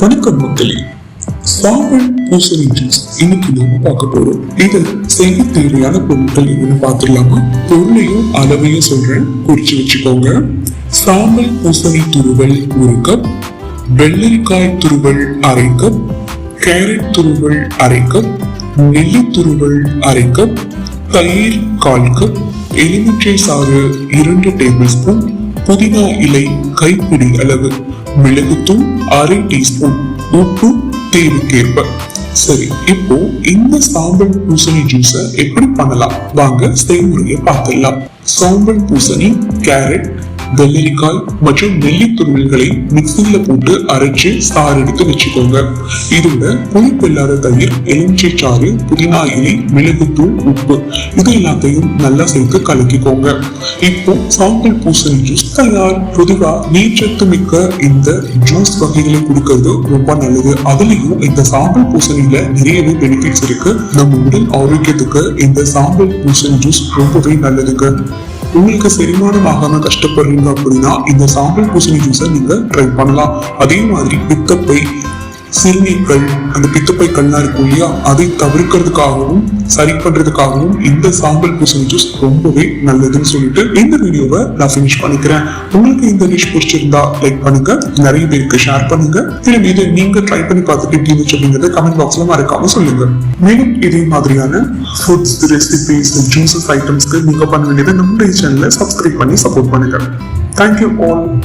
வணக்கம் மக்களே. சாம்பல் பூசணி ஜூஸ் இன்னைக்கு நம்ம பார்க்க போறோம். இது செய்ய தேவையான பொருட்கள் என்னன்னு பார்த்துடலாமா? பொருளையும் அளவையும் சொல்றேன். குறிச்சு வச்சுக்கோங்க. சாம்பல் பூசணி துருவல் ஒரு கப் வெள்ளரிக்காய் துருவல் அரை கப் கேரட் துருவல் அரை கப் நெல்லி துருவல் அரை கப் தயிர் கால் கப் எலுமிச்சை சாறு இரண்டு டேபிள் ஸ்பூன் புதினா இலை கைப்பிடி அளவு. மிளகுத்தூள் அரை டீஸ்பூன் உப்பு தேவைக்கேற்ப. சரி இப்போ இந்த சாம்பல் பூசணி ஜூஸ எப்படி பண்ணலாம்? வாங்க செய்முறையை பார்த்துடலாம். சாம்பல் பூசணி கேரட் வெள்ளரிக்காய் மற்றும் நெல்லி துருவல்களை மிக்சியில போட்டு அரைச்சு சாறு எடுத்து வச்சுக்கோங்க. இதோட புளிப்பு இல்லாத தயிர் எலுமிச்சை சாறு புதினா இலை மிளகுத்தூள் உப்பு. இது எல்லாத்தையும் நல்லா சேர்த்து கலக்கிக்கோங்க. இப்போ சாம்பல் பூசணி ஜூஸ் தயார். பொதுவா நீர்ச்சத்து மிக்க இந்த ஜூஸ் வகைகளை கொடுக்கறது ரொம்ப நல்லது. அதுலயும் இந்த சாம்பல் பூசணியில நிறையவே பெனிஃபிட்ஸ் இருக்கு. நம்ம உடல் ஆரோக்கியத்துக்கு இந்த சாம்பல் பூசணி ஜூஸ் ரொம்பவே நல்லதுங்க. உங்களுக்கு செரிமானம் ஆகாம கஷ்டப்படுறீங்க அப்படின்னா இந்த சாம்பல் பூசணி ஜூஸை நீங்க ட்ரை பண்ணலாம். அதே மாதிரி பித்தப்பை சிறுநீர்கள் அந்த பித்தப்பை கல்லாம் இருக்கும் இல்லையா அதை தவிர்க்கிறதுக்காகவும் சரி பண்றதுக்காகவும் இந்த சாம்பல் பூசணி ஜூஸ் ரொம்பவே நல்லதுன்னு சொல்லிட்டு இந்த வீடியோவை நான் ஃபினிஷ் பண்ணிக்கிறேன். உங்களுக்கு இந்த டிஷ் பிடிச்சிருந்தா லைக் பண்ணுங்க நிறைய பேருக்கு ஷேர் பண்ணுங்க. திரும்ப இதை நீங்க ட்ரை பண்ணி பார்த்துட்டு எப்படி இருந்துச்சு அப்படிங்கறத கமெண்ட் பாக்ஸ்ல மறக்காம சொல்லுங்க. மேலும் இதே மாதிரியான ஃபுட்ஸ் ரெசிபிஸ் ஜூசஸ் ஐட்டம்ஸ்க்கு நீங்க பண்ண வேண்டியது நம்முடைய சேனலை சப்ஸ்கிரைப் பண்ணி சப்போர்ட் பண்ணுங்க. Thank you all